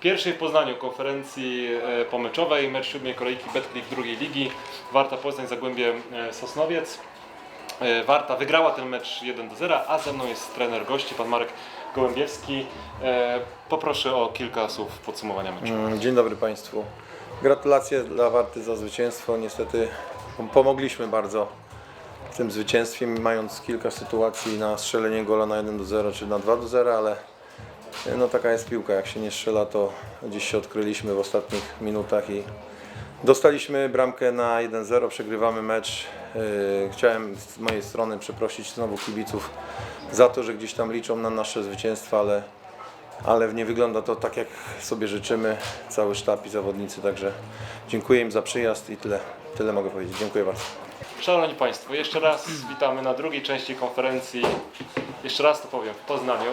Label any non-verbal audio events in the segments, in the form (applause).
pierwszej w Poznaniu konferencji e, pomeczowej, mecz siódmej kolejki Betclick drugiej ligi, Warta Poznań Zagłębie e, Sosnowiec. E, Warta wygrała ten mecz 1 do 0, a ze mną jest trener gości, pan Marek Gołębiewski. Poproszę o kilka słów podsumowania meczu. Mm, Dzień dobry Państwu. Gratulacje dla Warty za zwycięstwo. Niestety pom- pomogliśmy bardzo w tym zwycięstwie, mając kilka sytuacji na strzelenie gola na 1 do 0 czy na 2 do 0, ale no taka jest piłka. Jak się nie strzela, to gdzieś się odkryliśmy w ostatnich minutach i dostaliśmy bramkę na 1-0, przegrywamy mecz. E, Chciałem z mojej strony przeprosić znowu kibiców za to, że gdzieś tam liczą na nasze zwycięstwa, ale ale nie wygląda to tak, jak sobie życzymy, cały sztab i zawodnicy, także dziękuję im za przyjazd i tyle, tyle mogę powiedzieć. Dziękuję bardzo. Szanowni Państwo, jeszcze raz witamy na drugiej części konferencji. Jeszcze raz to powiem, w Poznaniu.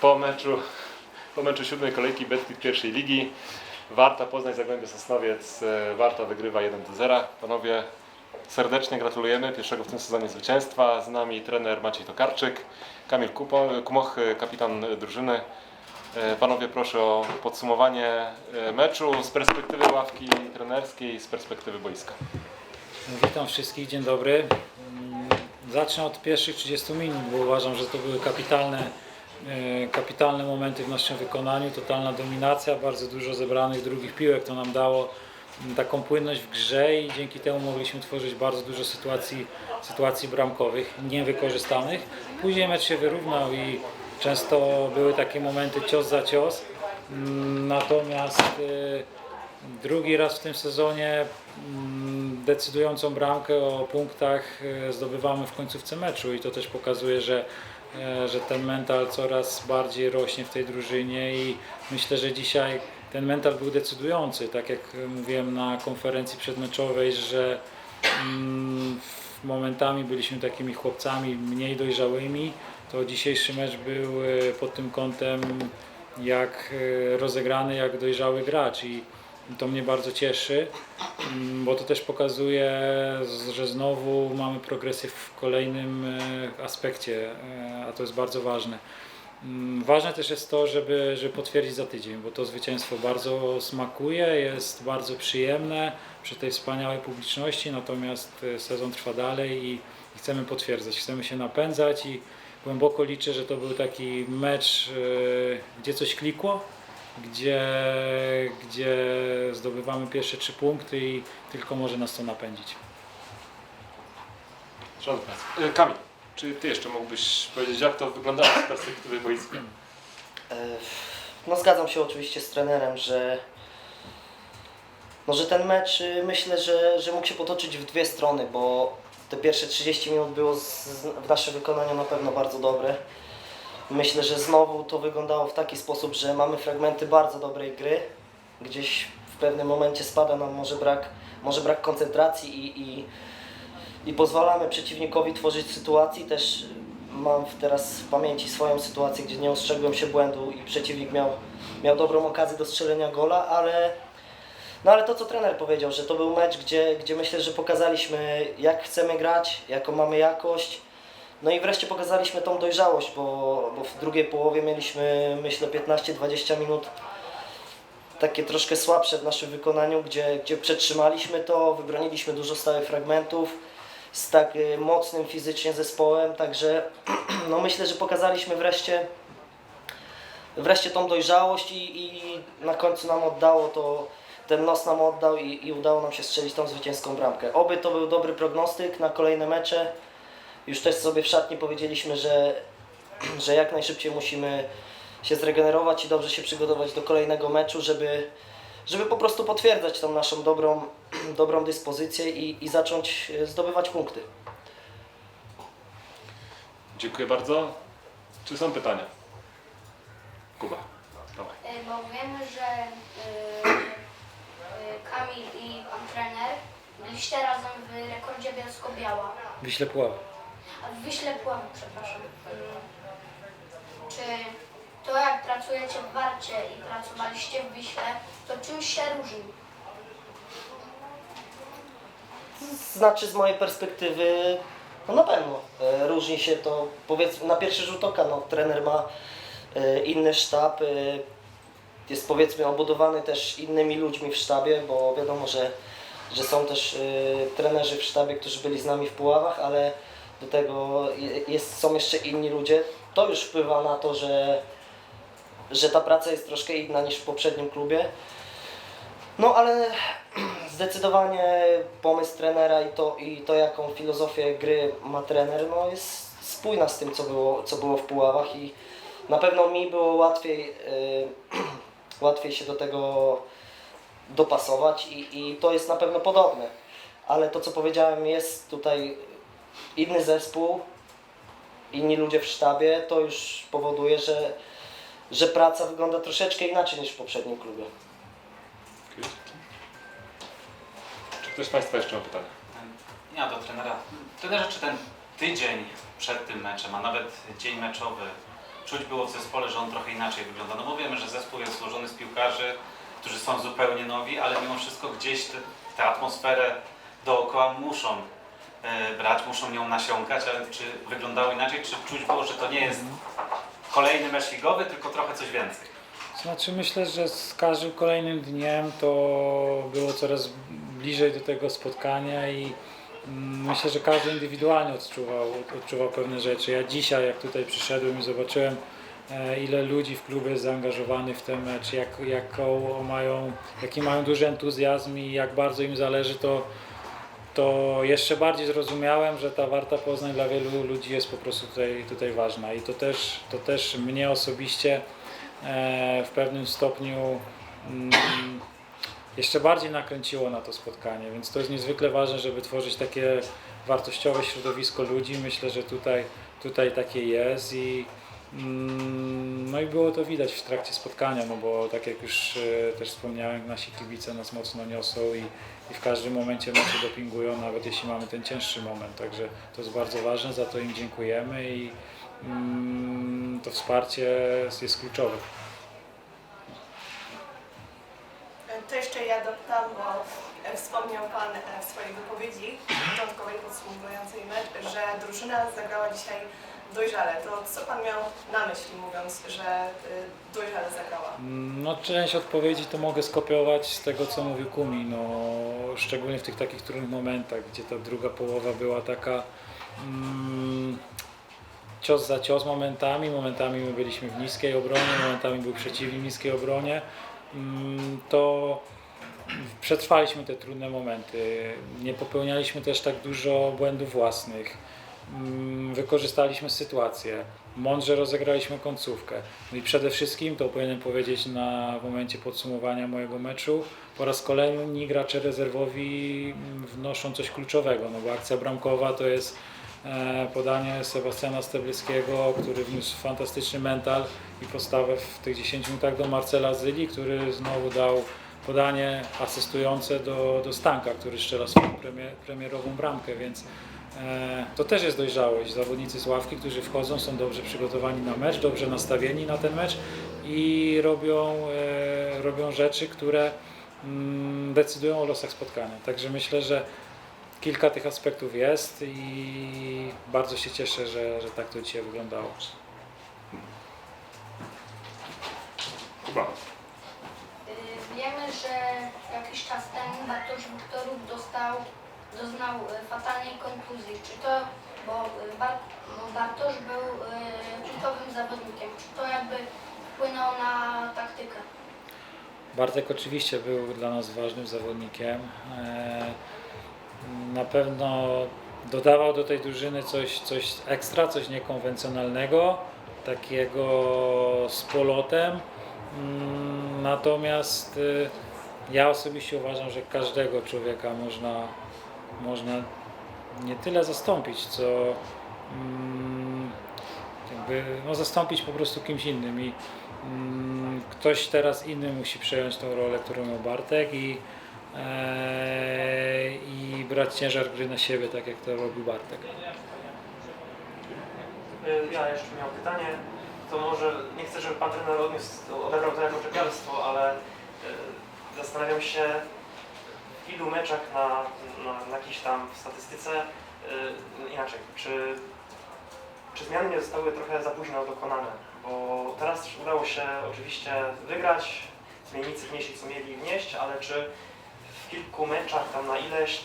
Po meczu, po meczu siódmej kolejki Betclick pierwszej ligi. Warta Poznań Zagłębie Sosnowiec. e, Warta wygrywa 1 do 0. Panowie, serdecznie gratulujemy pierwszego w tym sezonie zwycięstwa. Z nami trener Maciej Tokarczyk, Kamil Kumoch, kapitan drużyny. E, Panowie, proszę o podsumowanie e, meczu z perspektywy ławki trenerskiej, z perspektywy boiska. Witam wszystkich, dzień dobry. Mm, Zacznę od pierwszych 30 minut, bo uważam, że to były kapitalne, kapitalne momenty w naszym wykonaniu, totalna dominacja, bardzo dużo zebranych drugich piłek, to nam dało mm, taką płynność w grze i dzięki temu mogliśmy tworzyć bardzo dużo sytuacji, sytuacji bramkowych niewykorzystanych. Później mecz się wyrównał i często były takie momenty cios za cios, Mm, natomiast e, Drugi raz w tym sezonie mm, decydującą bramkę o punktach e, zdobywamy w końcówce meczu i to też pokazuje, że, e, że ten mental coraz bardziej rośnie w tej drużynie i myślę, że dzisiaj ten mental był decydujący, tak jak mówiłem na konferencji przedmeczowej, że mm, momentami byliśmy takimi chłopcami mniej dojrzałymi, to dzisiejszy mecz był e, pod tym kątem jak e, rozegrany, jak dojrzały gracz i to mnie bardzo cieszy, mm, bo to też pokazuje, że znowu mamy progresję w kolejnym e, aspekcie, e, a to jest bardzo ważne. Mm, Ważne też jest to, żeby, żeby potwierdzić za tydzień, bo to zwycięstwo bardzo smakuje, jest bardzo przyjemne przy tej wspaniałej publiczności, natomiast e, sezon trwa dalej i i chcemy potwierdzać, chcemy się napędzać i głęboko liczę, że to był taki mecz, gdzie coś klikło, gdzie, gdzie zdobywamy pierwsze trzy punkty i tylko może nas to napędzić. Szanowni Państwo. E, Kamil, czy Ty jeszcze mógłbyś powiedzieć, jak to wyglądało z perspektywy boiska? E, No zgadzam się oczywiście z trenerem, że no, że ten mecz y, myślę, że, że mógł się potoczyć w dwie strony, bo te pierwsze 30 minut było z, w naszym wykonaniu na pewno bardzo dobre. Myślę, że znowu to wyglądało w taki sposób, że mamy fragmenty bardzo dobrej gry. Gdzieś w pewnym momencie spada nam może brak, może brak koncentracji i, i, i pozwalamy przeciwnikowi tworzyć sytuacji. Też mam teraz w pamięci swoją sytuację, gdzie nie ostrzegłem się błędu i przeciwnik miał, miał dobrą okazję do strzelenia gola, ale no ale to co trener powiedział, że to był mecz, gdzie, gdzie myślę, że pokazaliśmy jak chcemy grać, jaką mamy jakość. No i wreszcie pokazaliśmy tą dojrzałość, bo, bo w drugiej połowie mieliśmy myślę 15-20 minut takie troszkę słabsze w naszym wykonaniu, gdzie, gdzie przetrzymaliśmy to, wybroniliśmy dużo stałych fragmentów z tak y, mocnym fizycznie zespołem, także (clears throat) no myślę, że pokazaliśmy wreszcie wreszcie tą dojrzałość i, i na końcu nam oddało to, ten nos nam oddał i, i udało nam się strzelić tą zwycięską bramkę. Oby to był dobry prognostyk na kolejne mecze. Już też sobie w szatni powiedzieliśmy, że, (clears throat) że jak najszybciej musimy się zregenerować i dobrze się przygotować do kolejnego meczu, żeby, żeby po prostu potwierdzać tą naszą dobrą, (clears throat) dobrą dyspozycję i, i zacząć e, zdobywać punkty. Dziękuję bardzo. Czy są pytania? Kuba, dawaj. Y, bo wiemy, że y, y, Kamil i pan trener byliście razem w rekordzie Bielsko-Biała, Wyślę Puławy. A w Wyśle Pławy, przepraszam. Czy to jak pracujecie w Warcie i pracowaliście w Wiśle, to czymś się różni? Znaczy z mojej perspektywy, no na pewno e, różni się to, powiedzmy na pierwszy rzut oka, no trener ma e, inny sztab, e, jest powiedzmy obudowany też innymi ludźmi w sztabie, bo wiadomo, że, że są też trenerzy w sztabie, którzy byli z nami w Puławach, ale do tego je- jest, są jeszcze inni ludzie. To już wpływa na to, że, że ta praca jest troszkę inna niż w poprzednim klubie. No ale (clears throat) zdecydowanie pomysł trenera i to, i to jaką filozofię gry ma trener, no jest spójna z tym, co było, co było w Puławach i na pewno mi było łatwiej, y, (clears throat) łatwiej się do tego dopasować i, i to jest na pewno podobne. Ale to, co powiedziałem, jest tutaj inny zespół, inni ludzie w sztabie, to już powoduje, że, że praca wygląda troszeczkę inaczej niż w poprzednim klubie. Czy ktoś z Państwa jeszcze ma pytanie? Ja do trenera. Trenerze, czy ten tydzień przed tym meczem, a nawet dzień meczowy, czuć było w zespole, że on trochę inaczej wygląda? No bo wiemy, że zespół jest złożony z piłkarzy, którzy są zupełnie nowi, ale mimo wszystko gdzieś tę atmosferę dookoła muszą brać, muszą nią nasiąkać, ale czy wyglądało inaczej? Czy czuć było, że to nie jest kolejny mecz ligowy, tylko trochę coś więcej? Znaczy myślę, że z każdym kolejnym dniem to było coraz bliżej do tego spotkania i mm, myślę, że każdy indywidualnie odczuwał, odczuwał pewne rzeczy. Ja dzisiaj jak tutaj przyszedłem i zobaczyłem e, ile ludzi w klubie jest zaangażowanych w ten mecz, jak, jaką mają, jaki mają duży entuzjazm i jak bardzo im zależy, to, to jeszcze bardziej zrozumiałem, że ta Warta Poznań dla wielu ludzi jest po prostu tutaj, tutaj ważna i to też, to też mnie osobiście e, w pewnym stopniu mm, jeszcze bardziej nakręciło na to spotkanie, więc to jest niezwykle ważne, żeby tworzyć takie wartościowe środowisko ludzi. Myślę, że tutaj, tutaj takie jest i no i było to widać w trakcie spotkania, no bo tak jak już e, też wspomniałem, nasi kibice nas mocno niosą i, i w każdym momencie meczu dopingują, nawet jeśli mamy ten cięższy moment, także to jest bardzo ważne, za to im dziękujemy i mm, to wsparcie jest, kluczowe. To jeszcze ja dodam, bo wspomniał Pan e, w swojej wypowiedzi początkowej podsumowującej mecz, że drużyna zagrała dzisiaj dojrzale. To co Pan miał na myśli mówiąc, że e, dojrzale zagrała? No, część odpowiedzi to mogę skopiować z tego, co mówił Kumi, no, szczególnie w tych takich trudnych momentach, gdzie ta druga połowa była taka mm, cios za cios momentami, momentami my byliśmy w niskiej obronie, momentami był przeciwnik w niskiej obronie, mm, to przetrwaliśmy te trudne momenty, nie popełnialiśmy też tak dużo błędów własnych, wykorzystaliśmy sytuację, mądrze rozegraliśmy końcówkę. No i przede wszystkim, to powinienem powiedzieć na momencie podsumowania mojego meczu, po raz kolejny gracze rezerwowi mm, wnoszą coś kluczowego, no bo akcja bramkowa to jest e, podanie Sebastiana Stebleckiego, który wniósł fantastyczny mental i postawę w tych 10 minutach do Marcela Zyli, który znowu dał podanie asystujące do, do Stanka, który strzela swoją premier, premierową bramkę, więc To też jest dojrzałość. Zawodnicy z ławki, którzy wchodzą, są dobrze przygotowani na mecz, dobrze nastawieni na ten mecz i robią, e, robią rzeczy, które mm, decydują o losach spotkania. Także myślę, że kilka tych aspektów jest i bardzo się cieszę, że, że tak to dzisiaj wyglądało. Kuba. Y, Wiemy, że jakiś czas temu Bartosz Wiktorów dostał, doznał y, fatalnej kontuzji. Czy to, bo, Bar, bo Bartosz był kultowym zawodnikiem, czy to jakby wpłynęło na taktykę? Bartek oczywiście był dla nas ważnym zawodnikiem. E, Na pewno dodawał do tej drużyny coś, coś ekstra, coś niekonwencjonalnego, takiego z polotem. Mm, Natomiast ja osobiście uważam, że każdego człowieka można, można nie tyle zastąpić, co mm, jakby, no, zastąpić po prostu kimś innym. I mm, ktoś teraz inny musi przejąć tą rolę, którą miał Bartek i, e, i brać ciężar gry na siebie, tak jak to robił Bartek. Y, Ja jeszcze miałem pytanie. To może nie chcę, żeby pan trener odniósł, odebrał to jako ale y, zastanawiam się, ilu meczach na, na, na jakiejś tam statystyce y, inaczej, czy, czy zmiany nie zostały trochę za późno dokonane? Bo teraz udało się oczywiście wygrać zmiennicy wnieśli co mieli wnieść, ale czy w kilku meczach tam na ileś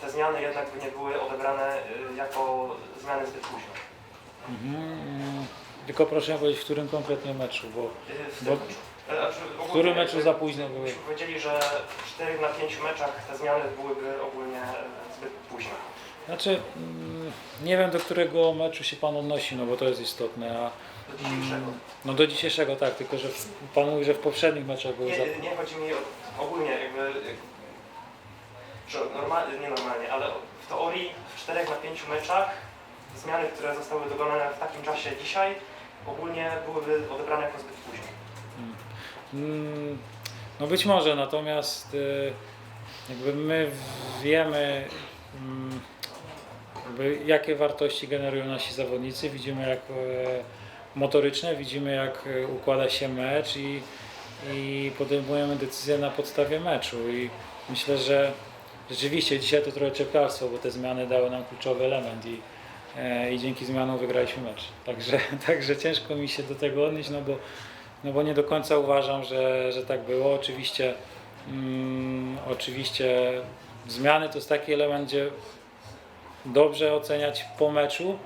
te zmiany jednak by nie były odebrane y, jako zmiany zbyt późno? Mhm. Tylko proszę powiedzieć, w którym konkretnie meczu, bo Y, W Bo- meczu. Znaczy ogólnie którym meczu za późno były? Myśmy powiedzieli, że w 4 na 5 meczach te zmiany byłyby ogólnie e, zbyt późne. Znaczy, mm, nie wiem do którego meczu się Pan odnosi, no bo to jest istotne, a Do dzisiejszego. mm, no do dzisiejszego tak, tylko że w, Pan mówi, że w poprzednich meczach były za... Nie, nie chodzi mi o, ogólnie jakby, że normalnie, nie normalnie, ale w teorii w 4 na 5 meczach zmiany, które zostały dokonane w takim czasie dzisiaj ogólnie byłyby odebrane jako zbyt późno. Mm, No być może, natomiast y, jakby my wiemy mm, jakby jakie wartości generują nasi zawodnicy, widzimy jak e, motoryczne, widzimy jak e, układa się mecz i, i podejmujemy decyzje na podstawie meczu i myślę, że rzeczywiście dzisiaj to trochę czepialstwo, bo te zmiany dały nam kluczowy element i, e, i dzięki zmianom wygraliśmy mecz. Także, (laughs) także ciężko mi się do tego odnieść, no bo no bo nie do końca uważam, że, że tak było. Oczywiście, mm, oczywiście zmiany to jest taki element, gdzie dobrze oceniać po meczu,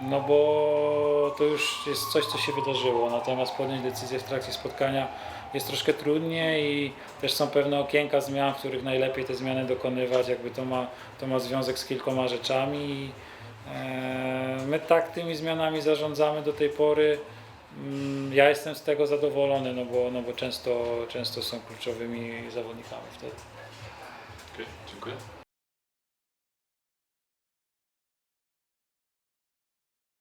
no bo to już jest coś, co się wydarzyło. Natomiast podjąć decyzję w trakcie spotkania jest troszkę trudniej i też są pewne okienka zmian, w których najlepiej te zmiany dokonywać. Jakby to ma, to ma związek z kilkoma rzeczami. I, e, my tak tymi zmianami zarządzamy do tej pory. Mm, Ja jestem z tego zadowolony, no bo, no bo często, często są kluczowymi zawodnikami wtedy. Okej, dziękuję.